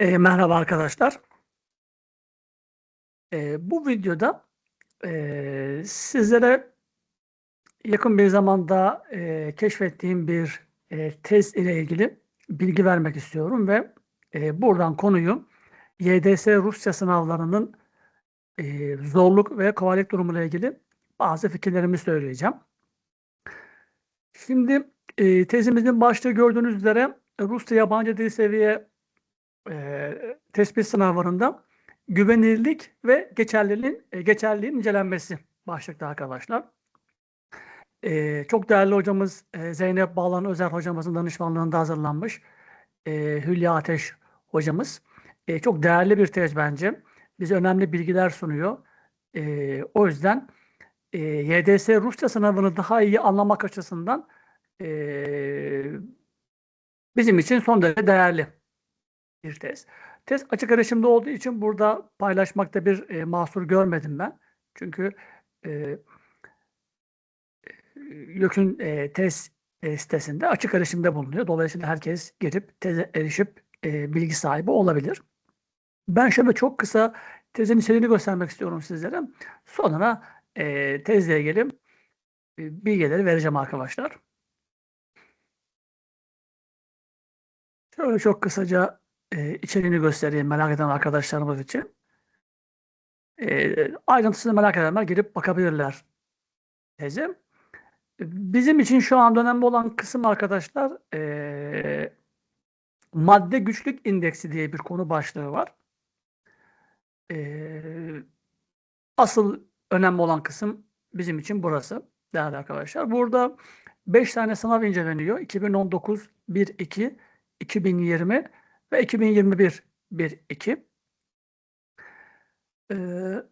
Eee, merhaba arkadaşlar. Eee, bu videoda, eee, sizlere yakın bir zamanda, eee, keşfettiğim bir, eee, tez ile ilgili bilgi vermek istiyorum ve, eee, buradan konuyu YDS Rusça sınavlarının, eee, zorluk ve kolaylık durumuyla ilgili bazı fikirlerimi söyleyeceğim. Şimdi, eee, tezimizin başlığı gördüğünüz üzere Rusça yabancı dil seviye, eee, tespit sınavlarında güvenilirlik ve geçerliliğin eee, geçerliliğin incelenmesi başlıkta arkadaşlar. Eee, çok değerli hocamız, eee, Zeynep Bağlan Özer hocamızın danışmanlığında hazırlanmış, eee, Hülya Ateş hocamız. Eee, çok değerli bir tez bence. Bize önemli bilgiler sunuyor. Eee, o yüzden, eee, YDS Rusça sınavını daha iyi anlamak açısından, eee, bizim için son derece değerli bir tez. Tez açık erişimde olduğu için burada paylaşmakta bir, eee, mahsur görmedim ben. Çünkü, eee YÖK'ün, eee, tez, eee, sitesinde açık erişimde bulunuyor. Dolayısıyla herkes girip teze erişip, eee, bilgi sahibi olabilir. Ben şöyle çok kısa tezin içeriğini göstermek istiyorum sizlere. Sonra, eee, tezle ilgili, eee, bilgileri vereceğim arkadaşlar. Şöyle çok kısaca, eee, içeriğini göstereyim merak eden arkadaşlarımız için. Eee, ayrıntısını merak edenler girip bakabilirler teze. Bizim için şu anda önemli olan kısım arkadaşlar, eee, madde güçlük indeksi diye bir konu başlığı var. Eee, asıl önemli olan kısım bizim için burası değerli arkadaşlar. Burada 5 tane sınav inceleniyor. 2019 1-2, 2020 ve 2021 1-2. Eee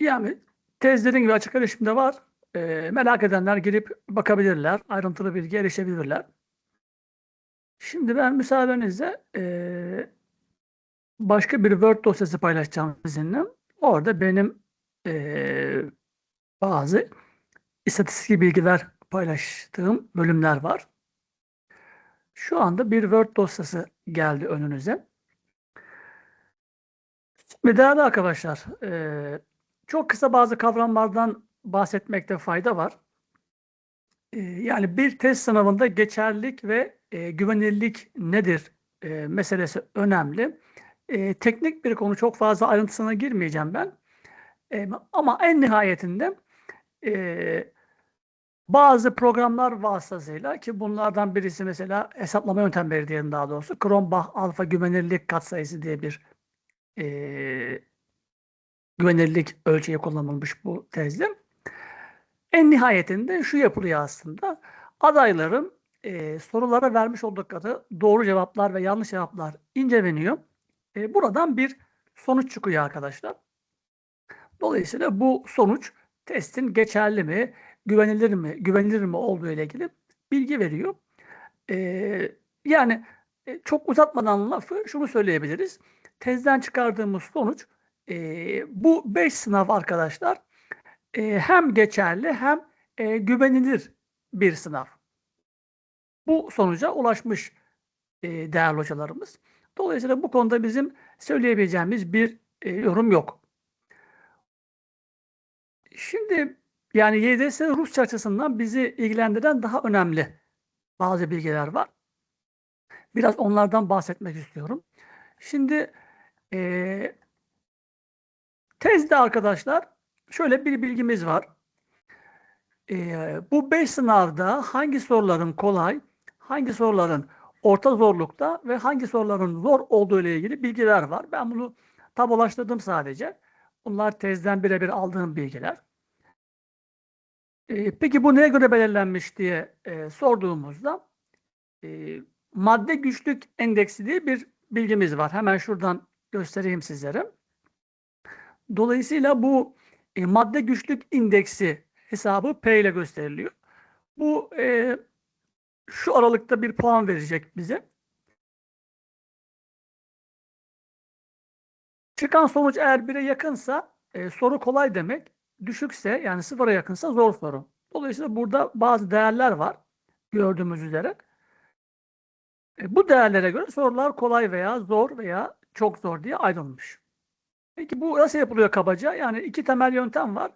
yani tez dediğim gibi açık erişimde var. Eee, merak edenler girip bakabilirler. Ayrıntılı bilgiye erişebilirler. Şimdi ben müsaadenizle, eee, başka bir Word dosyası paylaşacağım sizinle. Orada benim, eee, bazı istatistik bilgiler paylaştığım bölümler var. Şu anda bir Word dosyası geldi önünüze. Şimdi değerli arkadaşlar, eee, çok kısa bazı kavramlardan bahsetmekte fayda var. Eee, yani bir test sınavında geçerlilik ve, eee, güvenilirlik nedir, meselesi önemli. Teknik bir konu, çok fazla ayrıntısına girmeyeceğim ben. Ama en nihayetinde, bazı programlar vasıtasıyla ki bunlardan birisi mesela hesaplama yöntemleri diyelim daha doğrusu. Cronbach alfa güvenilirlik katsayısı diye bir, eee, güvenilirlik ölçeği kullanılmış bu tezde. En nihayetinde şu yapılıyor aslında. Adayların, eee, sorulara vermiş oldukları doğru cevaplar ve yanlış cevaplar inceleniyor. Eee, buradan bir sonuç çıkıyor arkadaşlar. Dolayısıyla bu sonuç testin geçerli mi, güvenilir mi, güvenilir mi olduğu ile ilgili bilgi veriyor. Eee, yani, eee, çok uzatmadan lafı şunu söyleyebiliriz. Tezden çıkardığımız sonuç, eee, bu 5 sınav arkadaşlar, eee, hem geçerli hem, eee, güvenilir bir sınav. Bu sonuca ulaşmış, eee, değerli hocalarımız. Dolayısıyla bu konuda bizim söyleyebileceğimiz bir, eee, yorum yok. Şimdi, yani YDS Rusça açısından bizi ilgilendiren daha önemli bazı bilgiler var. Biraz onlardan bahsetmek istiyorum. Şimdi, eee tezde arkadaşlar şöyle bir bilgimiz var. Eee, bu 5 sınavda hangi soruların kolay, hangi soruların orta zorlukta ve hangi soruların zor olduğu ile ilgili bilgiler var. Ben bunu tabulaştırdım sadece. Bunlar tezden birebir aldığım bilgiler. Eee, peki bu neye göre belirlenmiş diye, eee, sorduğumuzda, eee, madde güçlük endeksi diye bir bilgimiz var. Hemen şuradan göstereyim sizlere. Dolayısıyla bu, eee, madde güçlük indeksi hesabı P ile gösteriliyor. Bu, eee, şu aralıkta bir puan verecek bize. Çıkan sonuç eğer 1'e yakınsa, eee, soru kolay demek. Düşükse yani 0'a yakınsa zor soru. Dolayısıyla burada bazı değerler var gördüğümüz üzere. E, bu değerlere göre sorular kolay veya zor veya çok zor diye ayrılmış. Peki bu nasıl yapılıyor kabaca? Yani iki temel yöntem var.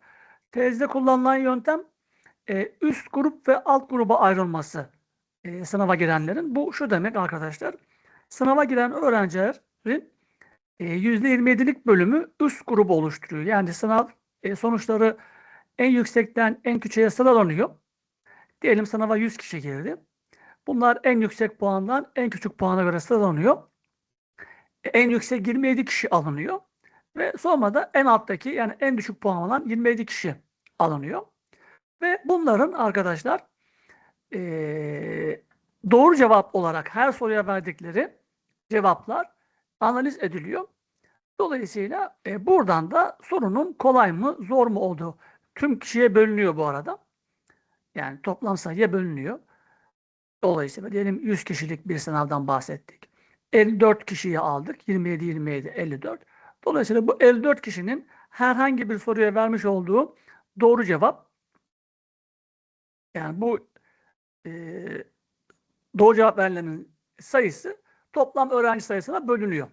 Tezde kullanılan yöntem e, üst grup ve alt gruba ayrılması e, sınava girenlerin. Bu şu demek arkadaşlar. Sınava giren öğrencilerin e, %27'lik bölümü üst grubu oluşturuyor. Yani sınav e, sonuçları en yüksekten en küçüğe sıralanıyor. Diyelim sınava 100 kişi girdi. Bunlar en yüksek puandan en küçük puana göre sıralanıyor. E, En yüksek 27 kişi alınıyor. Ve sonra da en alttaki yani en düşük puan alan 27 kişi alınıyor. Ve bunların arkadaşlar eee, doğru cevap olarak her soruya verdikleri cevaplar analiz ediliyor. Dolayısıyla e, buradan da sorunun kolay mı zor mu olduğu tüm kişiye bölünüyor bu arada. Yani toplam sayıya bölünüyor. Dolayısıyla diyelim 100 kişilik bir sınavdan bahsettik. 54 kişiyi aldık. 27, 27, 54. Dolayısıyla bu 54 kişinin herhangi bir soruya vermiş olduğu doğru cevap yani bu e, doğru cevap verilenin sayısı toplam öğrenci sayısına bölünüyor.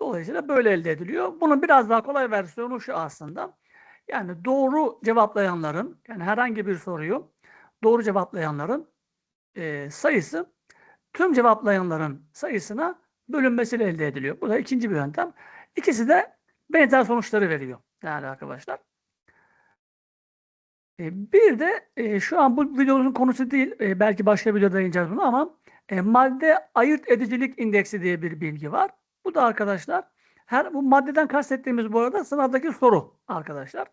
Dolayısıyla böyle elde ediliyor. Bunun biraz daha kolay versiyonu şu aslında. Yani doğru cevaplayanların yani herhangi bir soruyu doğru cevaplayanların e, sayısı tüm cevaplayanların sayısına bölünmesiyle elde ediliyor. Bu da ikinci bir yöntem. İkisi de benzer sonuçları veriyor değerli arkadaşlar. E, bir de e, şu an bu videonun konusu değil, e, belki başka videoda ineceğiz bunu ama e, madde ayırt edicilik indeksi diye bir bilgi var. Bu da arkadaşlar her bu maddeden kastettiğimiz bu arada sınavdaki soru arkadaşlar.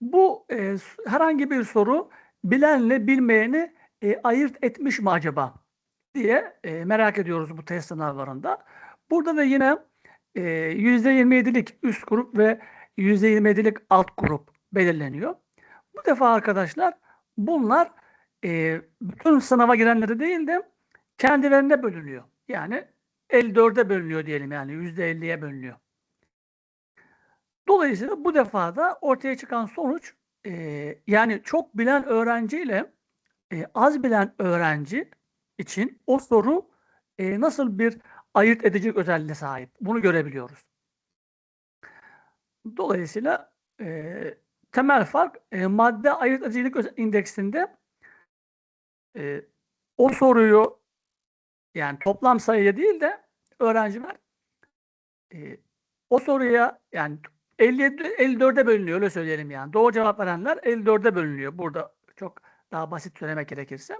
Bu e, herhangi bir soru bilenle bilmeyeni e, ayırt etmiş mi acaba diye e, merak ediyoruz bu test sınavlarında. Burada da yine e, %27'lik üst grup ve %27'lik alt grup belirleniyor. Bu defa arkadaşlar bunlar e, bütün sınava girenleri değil de kendilerine bölünüyor. Yani 54'e bölünüyor diyelim yani %50'ye bölünüyor. Dolayısıyla bu defa da ortaya çıkan sonuç e, yani çok bilen öğrenci ile e, az bilen öğrenci için o soru e, nasıl bir ayırt edici özelliğe sahip bunu görebiliyoruz. Dolayısıyla e, temel fark e, madde ayırt edicilik indeksinde e, o soruyu yani toplam sayıya değil de öğrenciler e, o soruya yani 57 54'e bölünüyor öyle söyleyelim yani. Doğru cevap verenler 54'e bölünüyor. Burada çok daha basit söylemek gerekirse.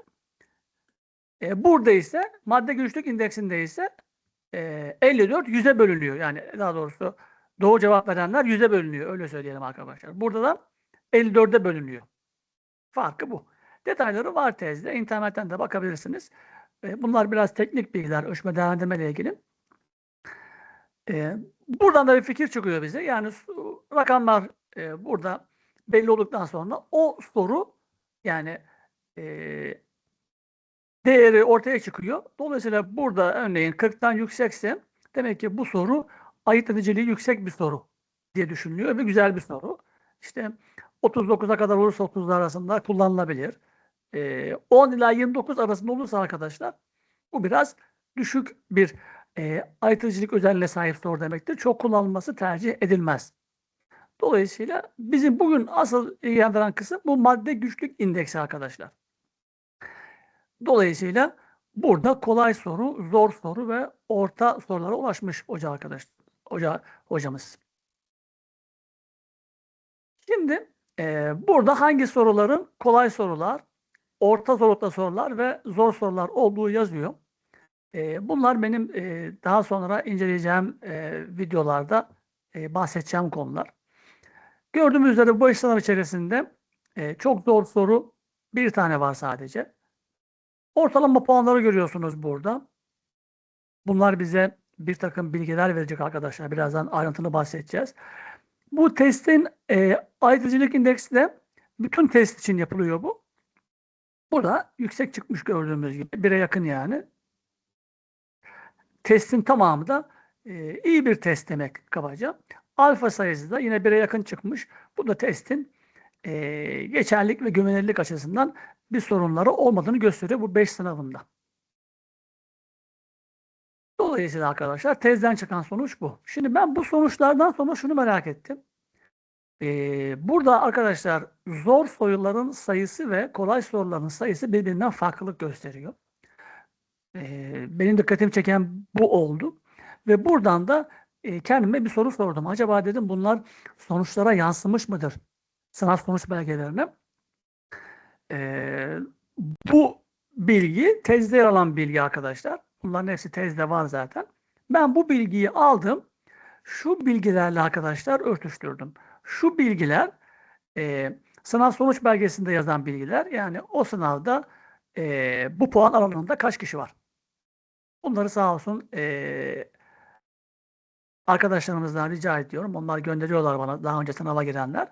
E, burada ise madde güçlük indeksinde ise e, 54 100'e bölünüyor. Yani daha doğrusu doğru cevap verenler 100'e bölünüyor. Öyle söyleyelim arkadaşlar. Burada da 54'e bölünüyor. Farkı bu. Detayları var tezde. İnternetten de bakabilirsiniz. E, bunlar biraz teknik bilgiler ölçme değerlendirme ile ilgili. E, buradan da bir fikir çıkıyor bize. Yani rakamlar e, burada belli olduktan sonra o soru yani değeri ortaya çıkıyor. Dolayısıyla burada örneğin 40'tan yüksekse demek ki bu soru ayırt ediciliği yüksek bir soru diye düşünülüyor ve güzel bir soru. İşte 39'a kadar olursa 30'lar arasında kullanılabilir. Ee, 10 ila 29 arasında olursa arkadaşlar bu biraz düşük bir e, edicilik özelliğine sahip soru demektir. Çok kullanılması tercih edilmez. Dolayısıyla bizim bugün asıl ilgilendiren kısım bu madde güçlük indeksi arkadaşlar. Dolayısıyla burada kolay soru, zor soru ve orta sorulara ulaşmış hoca arkadaş, hoca hocamız. Şimdi e, burada hangi soruların kolay sorular, orta zorlukta sorular ve zor sorular olduğu yazıyor. E, bunlar benim e, daha sonra inceleyeceğim e, videolarda e, bahsedeceğim konular. Gördüğümüz üzere bu sınav içerisinde e, çok zor soru bir tane var sadece. Ortalama puanları görüyorsunuz burada. Bunlar bize bir takım bilgiler verecek arkadaşlar. Birazdan ayrıntılı bahsedeceğiz. Bu testin e, ayrıcılık indeksi de bütün test için yapılıyor bu. Burada yüksek çıkmış gördüğümüz gibi. Bire yakın yani. Testin tamamı da e, iyi bir test demek kabaca. Alfa sayısı da yine bire yakın çıkmış. Bu da testin e, geçerlilik ve güvenilirlik açısından bir sorunları olmadığını gösteriyor bu 5 sınavında. Dolayısıyla arkadaşlar tezden çıkan sonuç bu. Şimdi ben bu sonuçlardan sonra şunu merak ettim. Ee, burada arkadaşlar zor soruların sayısı ve kolay soruların sayısı birbirinden farklılık gösteriyor. Ee, benim dikkatimi çeken bu oldu. Ve buradan da e, kendime bir soru sordum. Acaba dedim bunlar sonuçlara yansımış mıdır? Sınav sonuç belgelerine. Ee, bu bilgi tezde yer alan bilgi arkadaşlar. Bunların hepsi tezde var zaten. Ben bu bilgiyi aldım. Şu bilgilerle arkadaşlar örtüştürdüm. Şu bilgiler e, sınav sonuç belgesinde yazan bilgiler. Yani o sınavda e, bu puan aralığında kaç kişi var? Bunları sağ olsun e, arkadaşlarımızdan rica ediyorum. Onlar gönderiyorlar bana daha önce sınava girenler.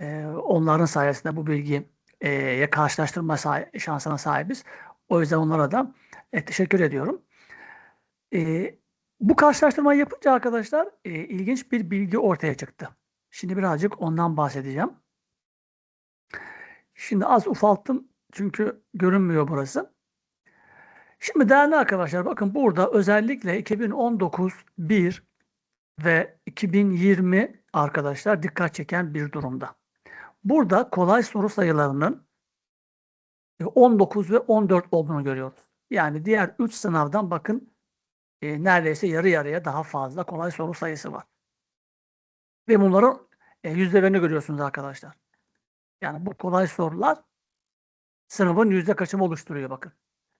E, onların sayesinde bu bilgiyi e, karşılaştırma sah- şansına sahibiz. O yüzden onlara da e, teşekkür ediyorum. E, bu karşılaştırmayı yapınca arkadaşlar e, ilginç bir bilgi ortaya çıktı. Şimdi birazcık ondan bahsedeceğim. Şimdi az ufalttım çünkü görünmüyor burası. Şimdi değerli arkadaşlar bakın burada özellikle 2019 1 ve 2020 arkadaşlar dikkat çeken bir durumda. Burada kolay soru sayılarının 19 ve 14 olduğunu görüyoruz. Yani diğer 3 sınavdan bakın e, neredeyse yarı yarıya daha fazla kolay soru sayısı var. Ve bunların e, yüzdelerini görüyorsunuz arkadaşlar. Yani bu kolay sorular sınavın yüzde kaçımı oluşturuyor bakın.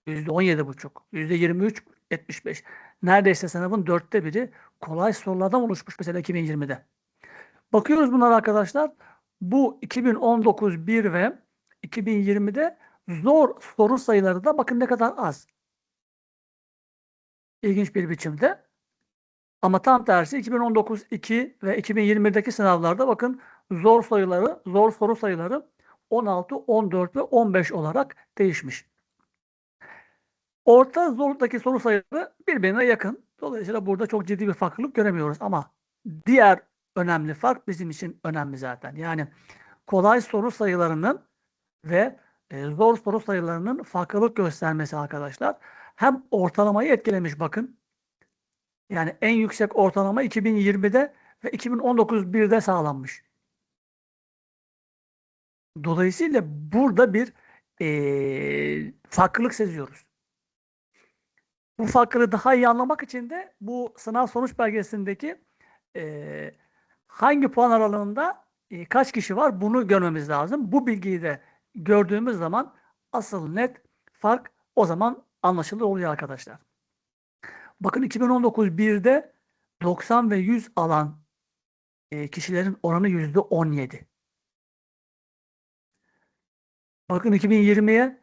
Yüzde on yedi buçuk, yüzde yirmi üç, yetmiş beş. Neredeyse sınavın dörtte biri kolay sorulardan oluşmuş mesela 2020'de. Bakıyoruz bunlar arkadaşlar. Bu 2019 1 ve 2020'de zor soru sayıları da bakın ne kadar az. İlginç bir biçimde. Ama tam tersi 2019 2 ve 2020'deki sınavlarda bakın zor sayıları, zor soru sayıları 16, 14 ve 15 olarak değişmiş. Orta zorluktaki soru sayıları birbirine yakın. Dolayısıyla burada çok ciddi bir farklılık göremiyoruz ama diğer önemli fark bizim için önemli zaten. Yani kolay soru sayılarının ve e, zor soru sayılarının farklılık göstermesi arkadaşlar. Hem ortalamayı etkilemiş bakın. Yani en yüksek ortalama 2020'de ve 2019 1'de sağlanmış. Dolayısıyla burada bir e, farklılık seziyoruz. Bu farkını daha iyi anlamak için de bu sınav sonuç belgesindeki e, hangi puan aralığında e, kaç kişi var bunu görmemiz lazım. Bu bilgiyi de gördüğümüz zaman asıl net fark o zaman anlaşılır oluyor arkadaşlar. Bakın 2019 1'de 90 ve 100 alan e, kişilerin oranı yüzde 17. Bakın 2020'ye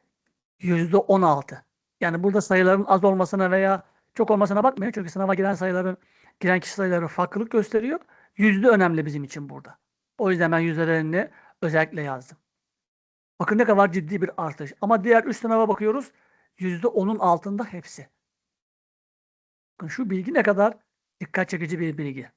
yüzde 16. Yani burada sayıların az olmasına veya çok olmasına bakmayın. Çünkü sınava giren sayıların, giren kişi sayıları farklılık gösteriyor. Yüzde önemli bizim için burada. O yüzden ben yüzdelerini özellikle yazdım. Bakın ne kadar ciddi bir artış. Ama diğer üst sınava bakıyoruz. Yüzde onun altında hepsi. Bakın şu bilgi ne kadar dikkat çekici bir bilgi.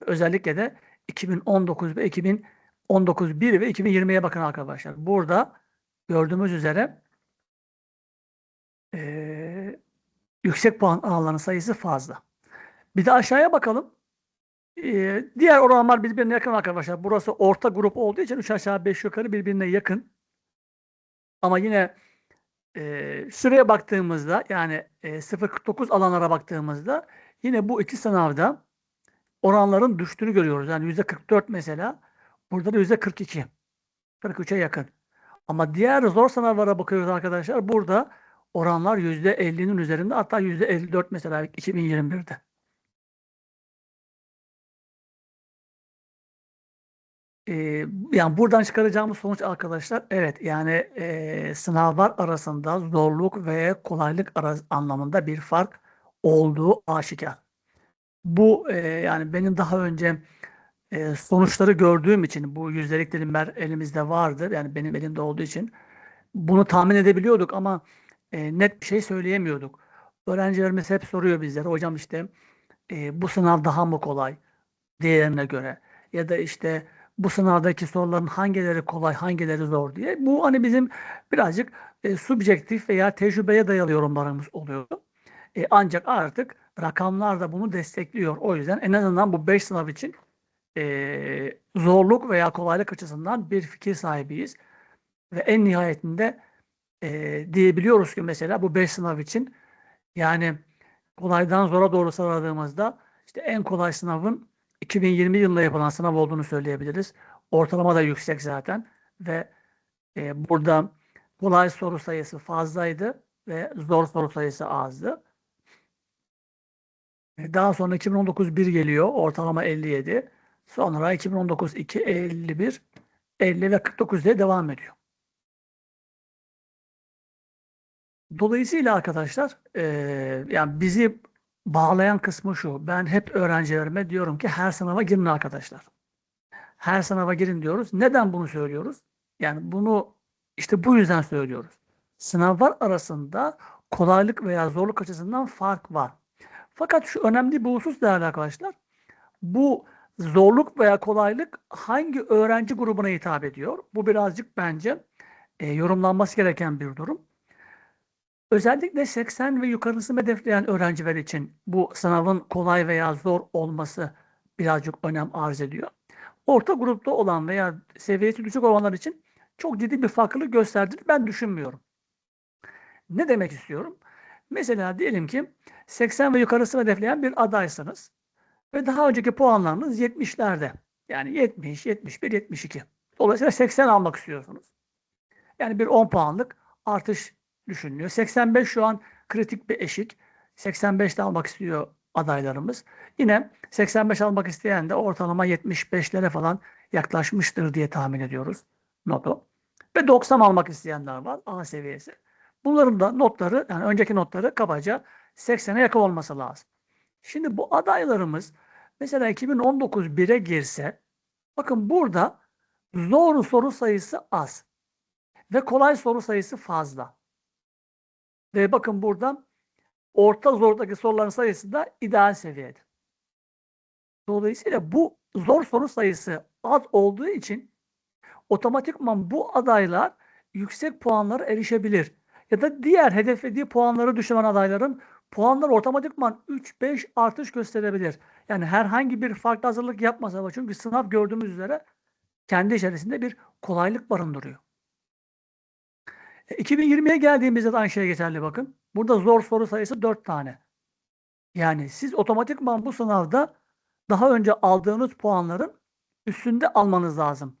Özellikle de 2019 ve 2019 1 ve 2020'ye bakın arkadaşlar. Burada gördüğümüz üzere e, yüksek puan alanların sayısı fazla. Bir de aşağıya bakalım. E, diğer oranlar birbirine yakın arkadaşlar. Burası orta grup olduğu için 3 aşağı 5 yukarı birbirine yakın. Ama yine e, sıraya baktığımızda yani e, 0.49 alanlara baktığımızda yine bu iki sınavda oranların düştüğünü görüyoruz. Yani %44 mesela. Burada da %42. 43'e yakın. Ama diğer zor sınavlara bakıyoruz arkadaşlar. Burada oranlar %50'nin üzerinde hatta %54 mesela 2021'de. Ee, yani buradan çıkaracağımız sonuç arkadaşlar evet yani e, sınavlar arasında zorluk ve kolaylık ara, anlamında bir fark olduğu aşikar. Bu e, yani benim daha önce e, sonuçları gördüğüm için bu yüzdelik dilimler elimizde vardı. Yani benim elimde olduğu için bunu tahmin edebiliyorduk ama e, net bir şey söyleyemiyorduk. Öğrencilerimiz hep soruyor bizlere hocam işte e, bu sınav daha mı kolay diğerine göre ya da işte bu sınavdaki soruların hangileri kolay, hangileri zor diye. Bu hani bizim birazcık e, subjektif veya tecrübeye dayalı yorumlarımız oluyordu. E, ancak artık rakamlar da bunu destekliyor. O yüzden en azından bu 5 sınav için e, zorluk veya kolaylık açısından bir fikir sahibiyiz. Ve en nihayetinde e, diyebiliyoruz ki mesela bu 5 sınav için yani kolaydan zora doğru sıraladığımızda işte en kolay sınavın 2020 yılında yapılan sınav olduğunu söyleyebiliriz. Ortalama da yüksek zaten ve e, burada kolay soru sayısı fazlaydı ve zor soru sayısı azdı. E, Daha sonra 2019 1 geliyor. Ortalama 57. Sonra 2019 2 51 50 ve 49 diye devam ediyor. Dolayısıyla arkadaşlar e, yani bizi bağlayan kısmı şu. Ben hep öğrencilerime diyorum ki her sınava girin arkadaşlar. Her sınava girin diyoruz. Neden bunu söylüyoruz? Yani bunu işte bu yüzden söylüyoruz. Sınavlar arasında kolaylık veya zorluk açısından fark var. Fakat şu önemli bir husus değerli arkadaşlar. Bu zorluk veya kolaylık hangi öğrenci grubuna hitap ediyor? Bu birazcık bence e, yorumlanması gereken bir durum. Özellikle 80 ve yukarısını hedefleyen öğrenciler için bu sınavın kolay veya zor olması birazcık önem arz ediyor. Orta grupta olan veya seviyesi düşük olanlar için çok ciddi bir farklılık gösterdiğini ben düşünmüyorum. Ne demek istiyorum? Mesela diyelim ki 80 ve yukarısını hedefleyen bir adaysınız ve daha önceki puanlarınız 70'lerde. Yani 70, 71, 72. Dolayısıyla 80 almak istiyorsunuz. Yani bir 10 puanlık artış düşünülüyor. 85 şu an kritik bir eşik. 85'te almak istiyor adaylarımız. Yine 85 almak isteyen de ortalama 75'lere falan yaklaşmıştır diye tahmin ediyoruz notu. Ve 90 almak isteyenler var A seviyesi. Bunların da notları yani önceki notları kabaca 80'e yakın olması lazım. Şimdi bu adaylarımız mesela 2019 1'e girse bakın burada zor soru sayısı az ve kolay soru sayısı fazla. Ve bakın burada orta zordaki soruların sayısı da ideal seviyede. Dolayısıyla bu zor soru sayısı az olduğu için otomatikman bu adaylar yüksek puanlara erişebilir. Ya da diğer hedeflediği puanları düşüren adayların puanlar otomatikman 3-5 artış gösterebilir. Yani herhangi bir farklı hazırlık yapmasa da çünkü sınav gördüğümüz üzere kendi içerisinde bir kolaylık barındırıyor. 2020'ye geldiğimizde de aynı şey geçerli bakın. Burada zor soru sayısı 4 tane. Yani siz otomatikman bu sınavda daha önce aldığınız puanların üstünde almanız lazım.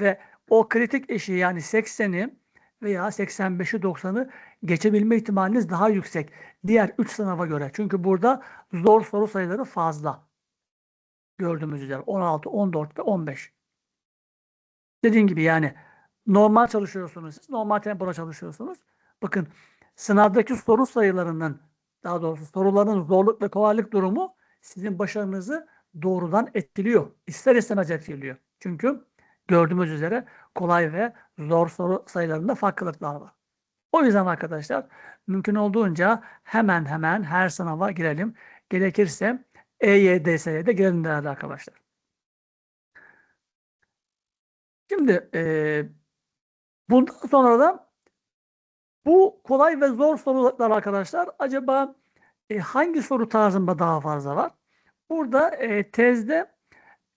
Ve o kritik eşiği yani 80'i veya 85'i 90'ı geçebilme ihtimaliniz daha yüksek. Diğer 3 sınava göre. Çünkü burada zor soru sayıları fazla. Gördüğümüz üzere 16, 14 ve 15. Dediğim gibi yani normal çalışıyorsunuz siz. Normal tempoda çalışıyorsunuz. Bakın sınavdaki soru sayılarının daha doğrusu soruların zorluk ve kolaylık durumu sizin başarınızı doğrudan etkiliyor. İster istemez etkiliyor. Çünkü gördüğümüz üzere kolay ve zor soru sayılarında farklılıklar var. O yüzden arkadaşlar mümkün olduğunca hemen hemen her sınava girelim. Gerekirse EYDS'ye de girelim değerli arkadaşlar. Şimdi e, bundan sonra da bu kolay ve zor sorular arkadaşlar acaba e, hangi soru tarzında daha fazla var? Burada e, tezde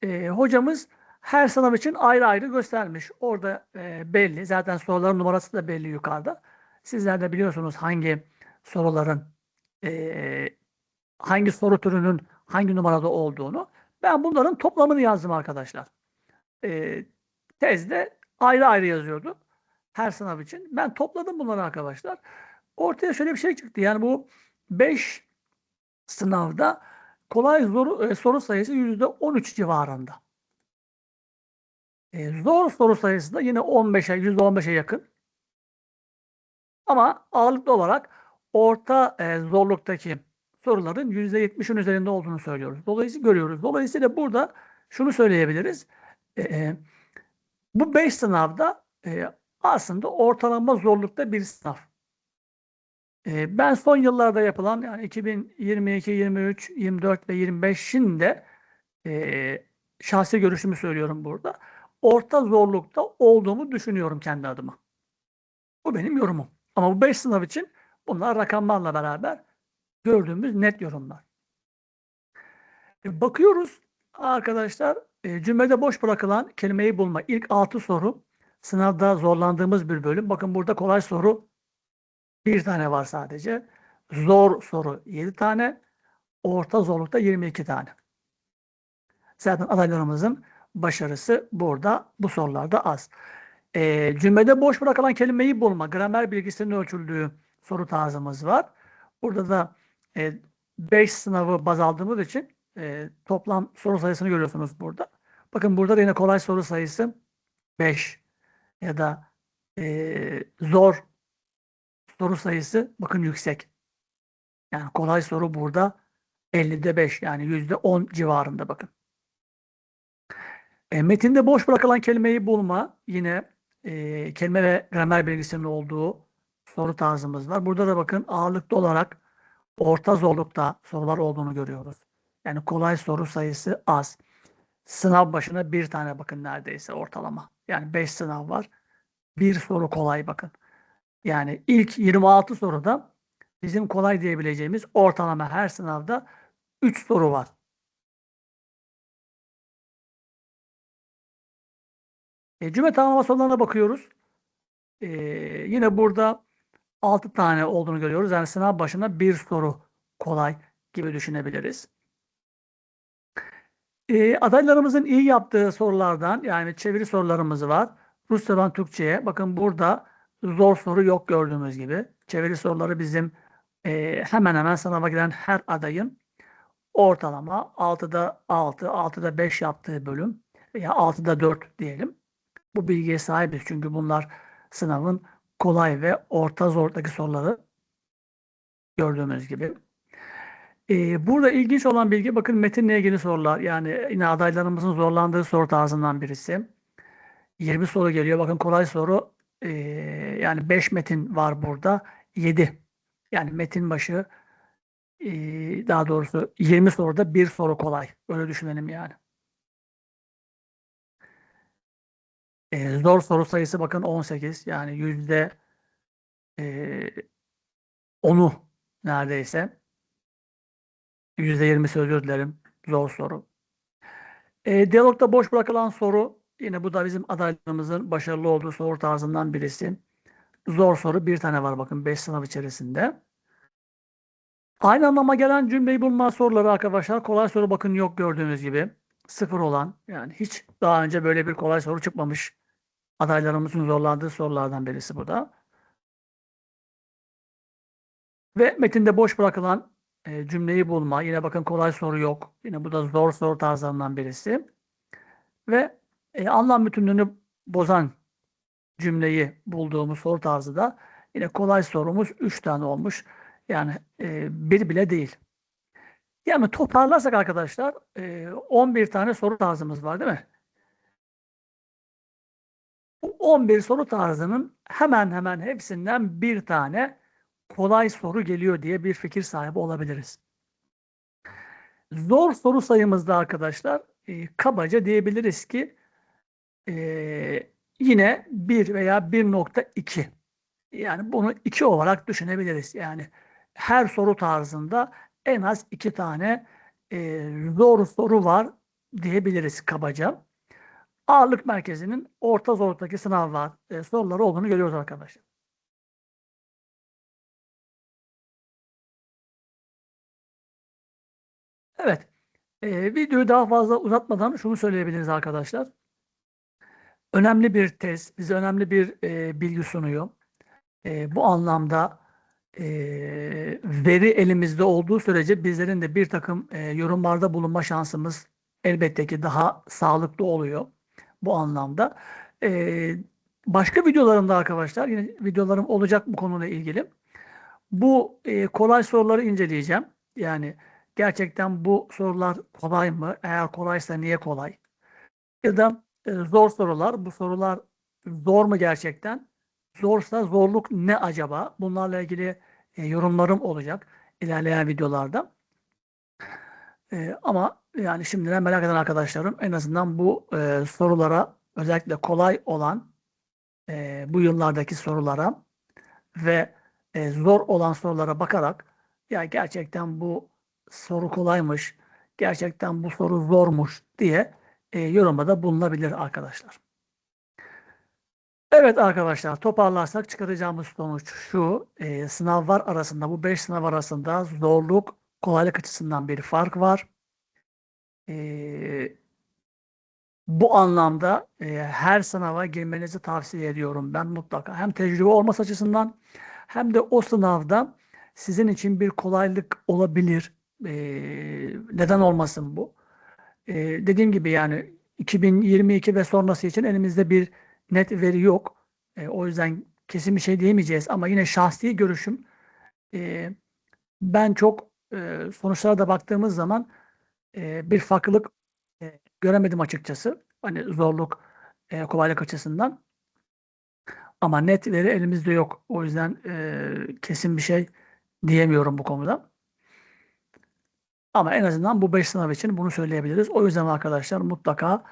e, hocamız her sınav için ayrı ayrı göstermiş. Orada e, belli. Zaten soruların numarası da belli yukarıda. Sizler de biliyorsunuz hangi soruların e, hangi soru türünün hangi numarada olduğunu. Ben bunların toplamını yazdım arkadaşlar. E, tezde ayrı ayrı yazıyordu. Her sınav için. Ben topladım bunları arkadaşlar. Ortaya şöyle bir şey çıktı. Yani bu 5 sınavda kolay soru, e, soru sayısı %13 civarında. E, zor soru sayısı da yine 15'e, %15'e yakın. Ama ağırlıklı olarak orta e, zorluktaki soruların %70'in üzerinde olduğunu söylüyoruz. Dolayısıyla görüyoruz. Dolayısıyla burada şunu söyleyebiliriz. E, bu 5 sınavda e, aslında ortalama zorlukta bir sınav. E, ben son yıllarda yapılan yani 2022, 23, 24 ve 25'in de e, şahsi görüşümü söylüyorum burada. Orta zorlukta olduğumu düşünüyorum kendi adıma. Bu benim yorumum. Ama bu 5 sınav için bunlar rakamlarla beraber gördüğümüz net yorumlar. E, bakıyoruz arkadaşlar e, cümlede boş bırakılan kelimeyi bulma. İlk 6 soru sınavda zorlandığımız bir bölüm. Bakın burada kolay soru bir tane var sadece. Zor soru 7 tane. Orta zorlukta 22 tane. Zaten adaylarımızın başarısı burada bu sorularda az. E, cümlede boş bırakılan kelimeyi bulma. Gramer bilgisinin ölçüldüğü soru tarzımız var. Burada da 5 e, sınavı baz aldığımız için e, toplam soru sayısını görüyorsunuz burada. Bakın burada da yine kolay soru sayısı 5 ya da e, zor soru sayısı bakın yüksek. Yani kolay soru burada 50'de 5 yani %10 civarında bakın. E, metinde boş bırakılan kelimeyi bulma yine e, kelime ve gramer bilgisinin olduğu soru tarzımız var. Burada da bakın ağırlıklı olarak orta zorlukta sorular olduğunu görüyoruz. Yani kolay soru sayısı az. Sınav başına bir tane bakın neredeyse ortalama. Yani 5 sınav var. Bir soru kolay bakın. Yani ilk 26 soruda bizim kolay diyebileceğimiz ortalama her sınavda 3 soru var. E, cümle tamamlama sorularına bakıyoruz. E, yine burada 6 tane olduğunu görüyoruz. Yani sınav başına bir soru kolay gibi düşünebiliriz. E, adaylarımızın iyi yaptığı sorulardan yani çeviri sorularımız var. Rusçadan Türkçe'ye. Bakın burada zor soru yok gördüğümüz gibi. Çeviri soruları bizim e, hemen hemen sınava giren her adayın ortalama 6'da 6, 6'da 5 yaptığı bölüm veya 6'da 4 diyelim. Bu bilgiye sahibiz çünkü bunlar sınavın kolay ve orta zordaki soruları gördüğümüz gibi. Ee, burada ilginç olan bilgi bakın metinle ilgili sorular. Yani yine adaylarımızın zorlandığı soru tarzından birisi. 20 soru geliyor. Bakın kolay soru e, yani 5 metin var burada. 7. Yani metin başı e, daha doğrusu 20 soruda bir soru kolay. Öyle düşünelim yani. Zor soru sayısı bakın 18. Yani yüzde e, 10'u neredeyse. Yüzde 20'si özür dilerim. Zor soru. E, diyalogda boş bırakılan soru yine bu da bizim adaylarımızın başarılı olduğu soru tarzından birisi. Zor soru bir tane var bakın 5 sınav içerisinde. Aynı anlama gelen cümleyi bulma soruları arkadaşlar kolay soru bakın yok gördüğünüz gibi. Sıfır olan yani hiç daha önce böyle bir kolay soru çıkmamış adaylarımızın zorlandığı sorulardan birisi bu da. Ve metinde boş bırakılan e, cümleyi bulma. Yine bakın kolay soru yok. Yine bu da zor soru tarzlarından birisi. Ve e, anlam bütünlüğünü bozan cümleyi bulduğumuz soru tarzı da yine kolay sorumuz 3 tane olmuş. Yani e, bir bile değil. Yani toparlarsak arkadaşlar e, 11 tane soru tarzımız var değil mi? Bu 11 soru tarzının hemen hemen hepsinden bir tane kolay soru geliyor diye bir fikir sahibi olabiliriz. Zor soru sayımızda arkadaşlar e, kabaca diyebiliriz ki e, yine 1 veya 1.2 yani bunu 2 olarak düşünebiliriz. Yani her soru tarzında en az 2 tane e, zor soru var diyebiliriz kabaca. Ağırlık merkezinin orta zorluktaki sınavlar e, soruları olduğunu görüyoruz arkadaşlar. Evet. E, videoyu daha fazla uzatmadan şunu söyleyebiliriz arkadaşlar. Önemli bir test, bize önemli bir e, bilgi sunuyor. E, bu anlamda e, veri elimizde olduğu sürece bizlerin de bir takım e, yorumlarda bulunma şansımız elbette ki daha sağlıklı oluyor bu anlamda. E, başka videolarımda arkadaşlar, yine videolarım olacak bu konuyla ilgili. Bu e, kolay soruları inceleyeceğim. Yani gerçekten bu sorular kolay mı? Eğer kolaysa niye kolay? Ya da e, zor sorular. Bu sorular zor mu gerçekten? Zorsa zorluk ne acaba? Bunlarla ilgili e, yorumlarım olacak ilerleyen videolarda. E, ama yani şimdiden merak eden arkadaşlarım en azından bu e, sorulara özellikle kolay olan e, bu yıllardaki sorulara ve e, zor olan sorulara bakarak ya gerçekten bu soru kolaymış, gerçekten bu soru zormuş diye e, yorumda bulunabilir arkadaşlar. Evet arkadaşlar toparlarsak çıkaracağımız sonuç şu. E, sınavlar arasında bu 5 sınav arasında zorluk kolaylık açısından bir fark var. E, bu anlamda e, her sınava girmenizi tavsiye ediyorum ben mutlaka. Hem tecrübe olması açısından hem de o sınavda sizin için bir kolaylık olabilir. E, neden olmasın bu? E, dediğim gibi yani 2022 ve sonrası için elimizde bir net veri yok. E, o yüzden kesin bir şey diyemeyeceğiz ama yine şahsi görüşüm e, ben çok e, sonuçlara da baktığımız zaman e, bir farklılık e, göremedim açıkçası. Hani zorluk, e, kolaylık açısından. Ama net veri elimizde yok. O yüzden e, kesin bir şey diyemiyorum bu konuda. Ama en azından bu 5 sınav için bunu söyleyebiliriz. O yüzden arkadaşlar mutlaka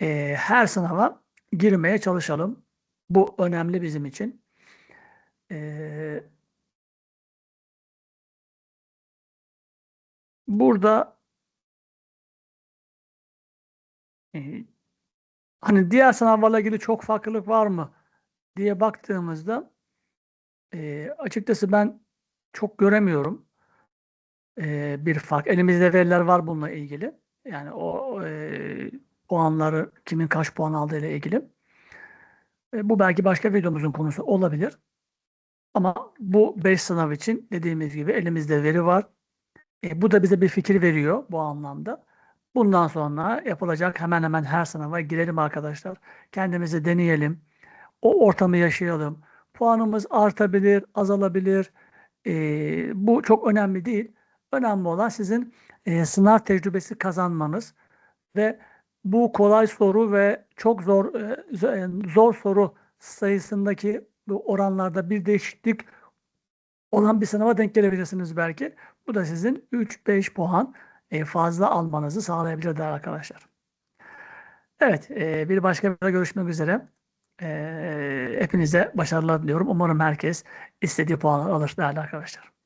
e, her sınava girmeye çalışalım. Bu önemli bizim için. E, burada e, hani diğer sınavlarla ilgili çok farklılık var mı diye baktığımızda e, açıkçası ben çok göremiyorum bir fark. Elimizde veriler var bununla ilgili. Yani o e, puanları kimin kaç puan aldığı ile ilgili. E, bu belki başka videomuzun konusu olabilir. Ama bu 5 sınav için dediğimiz gibi elimizde veri var. E, bu da bize bir fikir veriyor bu anlamda. Bundan sonra yapılacak hemen hemen her sınava girelim arkadaşlar. Kendimizi deneyelim. O ortamı yaşayalım. Puanımız artabilir, azalabilir. E, bu çok önemli değil. Önemli olan sizin e, sınav tecrübesi kazanmanız ve bu kolay soru ve çok zor e, zor soru sayısındaki oranlarda bir değişiklik olan bir sınava denk gelebilirsiniz belki. Bu da sizin 3-5 puan e, fazla almanızı sağlayabilir değerli arkadaşlar. Evet, e, bir başka bir görüşmek üzere. Hepinize başarılar diliyorum. Umarım herkes istediği puanı alır değerli arkadaşlar.